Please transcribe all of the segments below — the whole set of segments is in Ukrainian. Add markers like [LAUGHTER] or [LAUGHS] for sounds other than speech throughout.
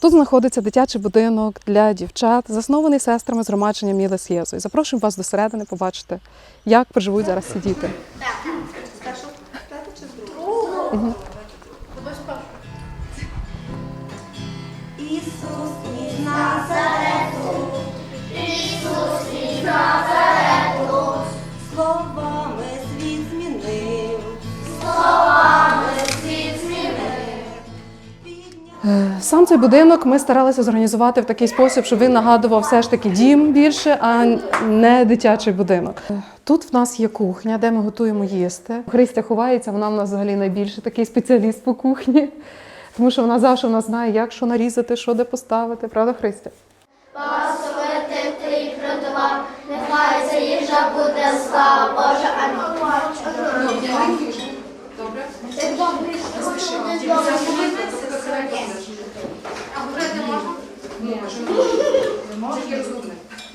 Тут знаходиться дитячий будинок для дівчат, заснований сестрами згромадження Міли Мілес Єзу. І запрошуємо вас до середини побачити, як проживуть зараз ці діти. Ісус із Назарету, цей будинок ми старалися зорганізувати в такий спосіб, щоб він нагадував все ж таки дім більше, а не дитячий будинок. Тут в нас є кухня, де ми готуємо їсти. Христя ховається, вона в нас взагалі найбільше такий спеціаліст по кухні, тому що вона завжди в нас знає, як що нарізати, що де поставити. Правда, Христя? Благословити ти нехай буде слава Божа, амінь.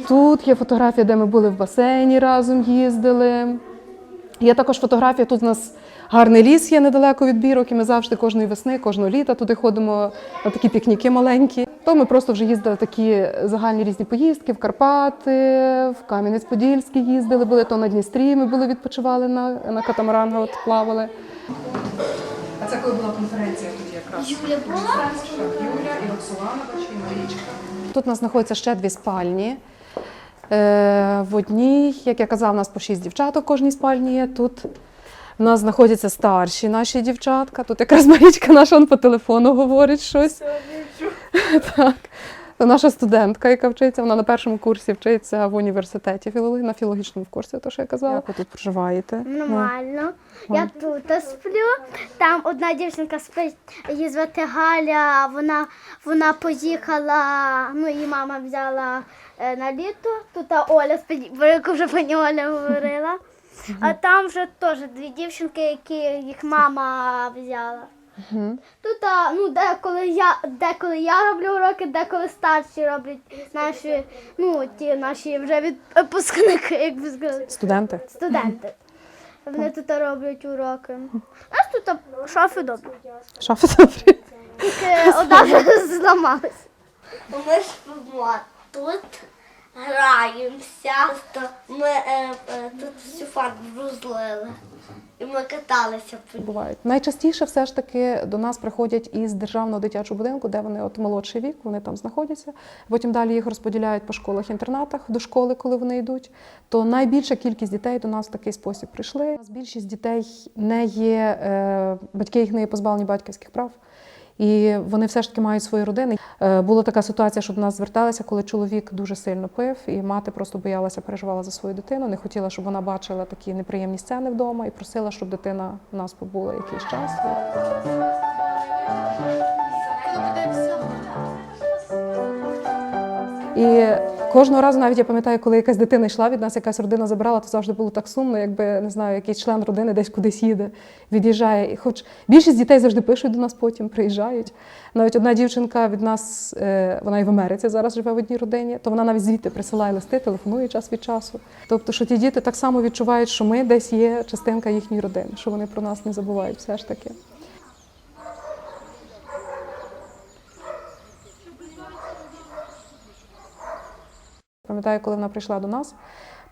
Тут є фотографія, де ми були в басейні разом їздили. Є також фотографія, тут у нас гарний ліс є недалеко від бірок, і ми завжди кожної весни, кожного літа туди ходимо на такі пікніки маленькі. То ми просто вже їздили такі загальні різні поїздки в Карпати, в Кам'янець-Подільський їздили, були то на Дністрі, ми були відпочивали на, на катамаранах, от плавали. А це коли була конференція тут якраз? Юля була? Юля, і Роксолана, бачу, і Марічка. Тут у нас знаходяться ще дві спальні. Е, В одній, як я казав, у нас по шість дівчаток в кожній спальні є. Тут у нас знаходяться старші наші дівчатка. Тут якраз Марічка наша он по телефону говорить щось. [LAUGHS] Так. Це наша студентка, яка вчиться, вона на першому курсі вчиться в університеті філології, на філологічному курсі, то що я казала. Як ви тут проживаєте? Ну, Нормально. Я тут сплю. Там одна дівчинка спить, її звати Галя. Вона, вона поїхала, ну її мама взяла е, на літо. Тут та Оля спить, про яку вже пані Оля говорила. А там вже теж дві дівчинки, які їх мама взяла. Тут а, ну, деколи я деколи я роблю уроки, деколи старші роблять наші, ну ті наші вже відпускники, як би сказати, Студенти. студенти. Вони тут роблять уроки. У нас тут шафи добрі. Шафи добрі. Тільки одна [LAUGHS] зламалась. Ми спимо тут, граємося. Просто Ми е, е, тут всю фарбу розлили. І ми каталися. Бувають. Найчастіше все ж таки до нас приходять із державного дитячого будинку, де вони от молодший вік, вони там знаходяться. Потім далі їх розподіляють по школах-інтернатах до школи, коли вони йдуть. То найбільша кількість дітей до нас в такий спосіб прийшли. У нас більшість дітей не є, е, батьки їх не є позбавлені батьківських прав. І вони все ж таки мають свої родини. Е, Була така ситуація, що до нас зверталися, коли чоловік дуже сильно пив, і мати просто боялася, переживала за свою дитину, не хотіла, щоб вона бачила такі неприємні сцени вдома, і просила, щоб дитина у нас побула якийсь час. І кожного разу, навіть я пам'ятаю, коли якась дитина йшла від нас, якась родина забирала, то завжди було так сумно, якби не знаю, якийсь член родини десь кудись їде, від'їжджає. І хоч більшість дітей завжди пишуть до нас потім, приїжджають. Навіть одна дівчинка від нас, е, вона і в Америці зараз живе в одній родині, то вона навіть звідти присилає листи, телефонує час від часу. Тобто, що ті діти так само відчувають, що ми десь є частинка їхньої родини, що вони про нас не забувають все ж таки. Пам'ятаю, коли вона прийшла до нас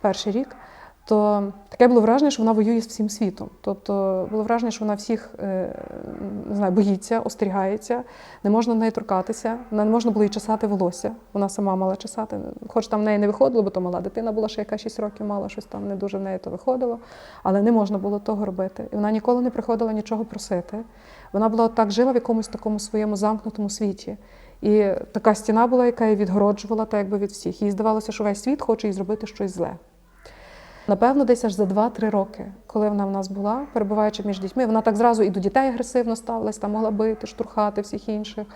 перший рік, то таке було враження, що вона воює з всім світом. Тобто було враження, що вона всіх е, не знаю, боїться, остерігається, не можна до неї торкатися, не можна було їй чесати волосся. Вона сама мала чесати. Хоч там в неї не виходило, бо то мала дитина була ще яка 6 років мала, щось там не дуже в неї то виходило, але не можна було того робити. І вона ніколи не приходила нічого просити. Вона була так жила в якомусь такому своєму замкнутому світі. І така стіна була, яка її відгороджувала так якби від всіх. Їй здавалося, що весь світ хоче їй зробити щось зле. Напевно, десь аж за 2-3 роки, коли вона в нас була, перебуваючи між дітьми, вона так зразу і до дітей агресивно ставилась, там могла бити, штурхати всіх інших.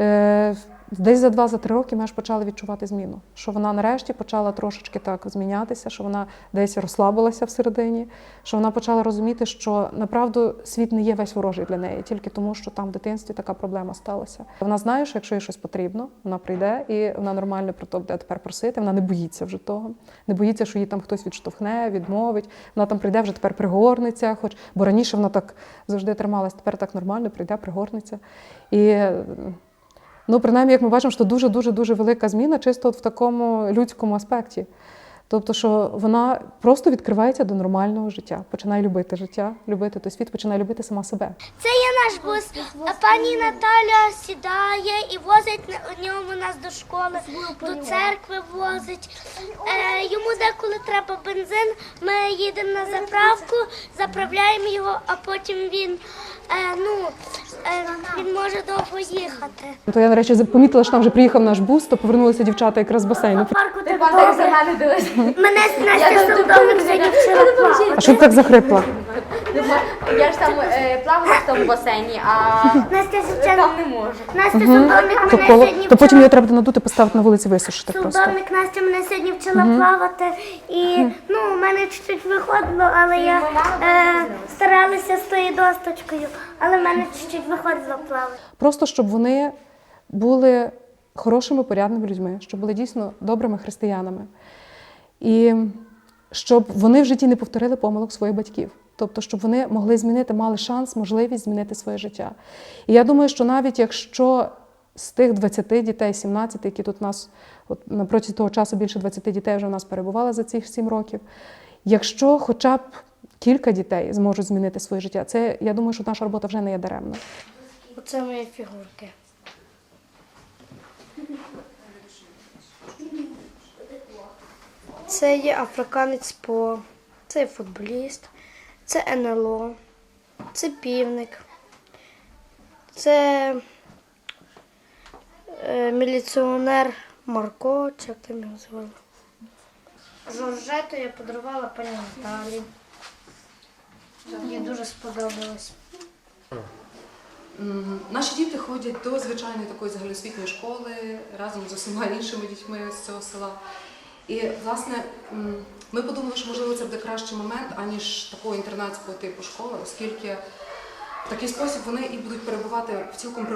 Е, Десь за 2-3 роки ми аж почали відчувати зміну. Що вона нарешті почала трошечки так змінятися, що вона десь розслабилася всередині, що вона почала розуміти, що направду світ не є весь ворожий для неї, тільки тому, що там в дитинстві така проблема сталася. Вона знає, що якщо їй щось потрібно, вона прийде і вона нормально про то буде тепер просити. Вона не боїться вже того, не боїться, що її там хтось відштовхне, відмовить. Вона там прийде вже тепер пригорниться, хоч бо раніше вона так завжди трималась, тепер так нормально, прийде, пригорниться. І Ну, принаймні, як ми бачимо, що дуже дуже дуже велика зміна, чисто от в такому людському аспекті. Тобто, що вона просто відкривається до нормального життя, починає любити життя, любити той світ, починає любити сама себе. Це є наш бус. Пані Наталя сідає і возить на ньому нас до школи, до церкви возить. Е, йому деколи треба бензин. Ми їдемо на заправку, заправляємо його, а потім він, е, ну, він може довго їхати. То я, до речі, помітила, що там вже приїхав наш бус, то повернулися дівчата якраз з басейну. Парку Ти пам'ятаєш за мене дивись. Мене Настя Солдовник сьогодні вчила. А що ти так захрипла? Я ж там е, плавала в тому басейні, а Настя там не можу. Настя Солдовник То, мене коло, сьогодні то потім вчила її треба надути, поставити на вулиці висушити просто. Настя мене сьогодні вчила плавати, і ну, у мене чуть-чуть виходило, але я е, старалася з тою досточкою, але в мене чуть-чуть виходило плавати. Просто щоб вони були хорошими, порядними людьми, щоб були дійсно добрими християнами. І щоб вони в житті не повторили помилок своїх батьків. Тобто, щоб вони могли змінити, мали шанс, можливість змінити своє життя. І я думаю, що навіть якщо з тих 20 дітей, 17, які тут у нас от, на того часу більше 20 дітей вже у нас перебували за цих 7 років, якщо хоча б кілька дітей зможуть змінити своє життя, це я думаю, що наша робота вже не є даремна. Оце мої фігурки. Це є африканець по, це є футболіст, це НЛО, це півник, це е, міліціонер Марко, чи як там його звали. Жоржету я подарувала пані Наталі. Їй дуже сподобалось. Наші діти ходять до звичайної такої загальноосвітньої школи разом з усіма іншими дітьми з цього села. І, власне, ми подумали, що можливо це буде кращий момент, аніж такого інтернатського типу школи, оскільки в такий спосіб вони і будуть перебувати в цілком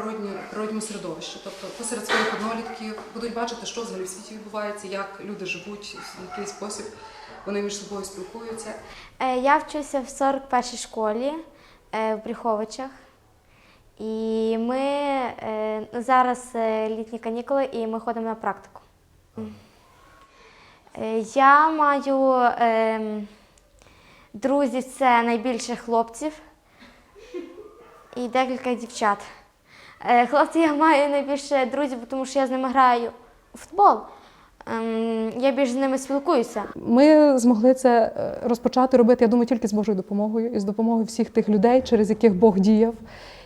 природньому середовищі. Тобто посеред своїх однолітків будуть бачити, що взагалі в світі відбувається, як люди живуть, в який спосіб вони між собою спілкуються. Е, Я вчуся в 41-й школі е, в Бріховичах. І ми е, зараз літні канікули і ми ходимо на практику. Е, Я маю ем, друзів, це найбільше хлопців і декілька дівчат. Е, Хлопці я маю найбільше друзів, тому що я з ними граю у футбол. Ем, Я більше з ними спілкуюся. Ми змогли це е, розпочати робити, я думаю, тільки з Божою допомогою і з допомогою всіх тих людей, через яких Бог діяв,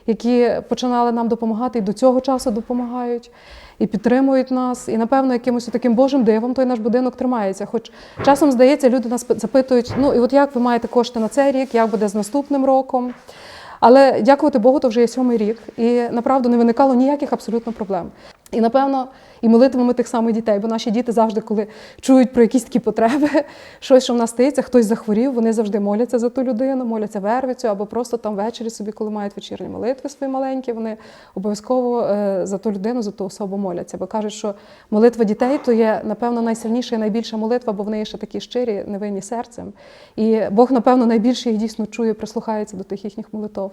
які починали нам допомагати і до цього часу допомагають, і підтримують нас. І, напевно, якимось таким Божим дивом той наш будинок тримається. Хоч часом здається, люди нас запитують: ну і от як ви маєте кошти на цей рік, як буде з наступним роком. Але дякувати Богу, то вже є сьомий рік, і направду не виникало ніяких абсолютно проблем. І напевно, і молитвами тих самих дітей, бо наші діти завжди, коли чують про якісь такі потреби, [LAUGHS] щось, що в нас стається, хтось захворів, вони завжди моляться за ту людину, моляться вервицю, або просто там ввечері собі, коли мають вечірні молитви свої маленькі, вони обов'язково е, за ту людину, за ту особу моляться. Бо кажуть, що молитва дітей то є, напевно, найсильніша і найбільша молитва, бо вони ще такі щирі, невинні серцем. І Бог, напевно, найбільше їх дійсно чує, прислухається до тих їхніх молитов.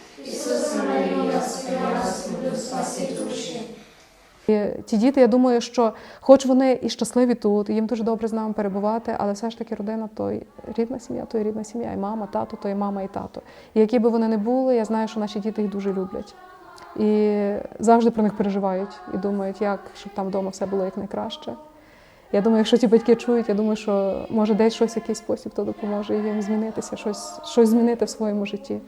діти, я думаю, що хоч вони і щасливі тут, і їм дуже добре з нами перебувати, але все ж таки родина то й рідна сім'я, то й рідна сім'я, і мама, тато, то і мама, і тато. І які би вони не були, я знаю, що наші діти їх дуже люблять. І завжди про них переживають і думають, як щоб там вдома все було якнайкраще. Я думаю, якщо ті батьки чують, я думаю, що може десь щось якийсь спосіб то допоможе їм змінитися, щось, щось змінити в своєму житті.